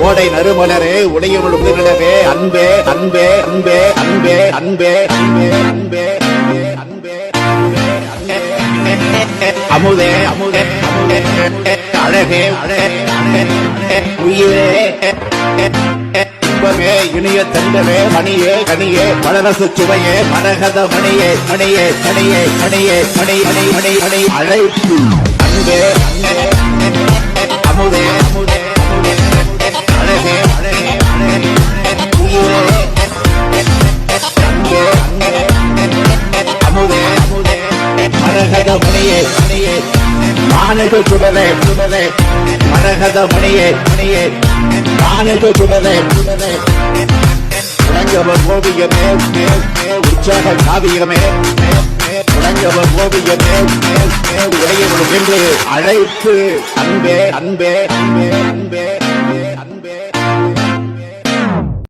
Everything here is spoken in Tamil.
ஓடை நறுமலரே உடையவள் உதிரிடவே அன்பே அன்பே அன்பே அன்பே அன்பே அன்பே அன்பே அன்பே அன்பே அமுதே அமுதே அமுதே அழகே அழகே உயிரே இன்பமே இனிய தந்தவே மணியே கனியே மலரசு சுவையே மரகத மணியே மணியே மணியே மணியே மணி மணி மணி மணி அழைப்பு அன்பே அன்பே மரகத முனியே முனியே மானக சுடலே சுடலே மரகத முனியே முனியே மானக சுடலே சுடலே இளங்கவர் ஓவியமே உற்சாக காவியமே இளங்கவர் ஓவியமே உடையவனும் என்று அழைத்து அன்பே அன்பே அன்பே அன்பே.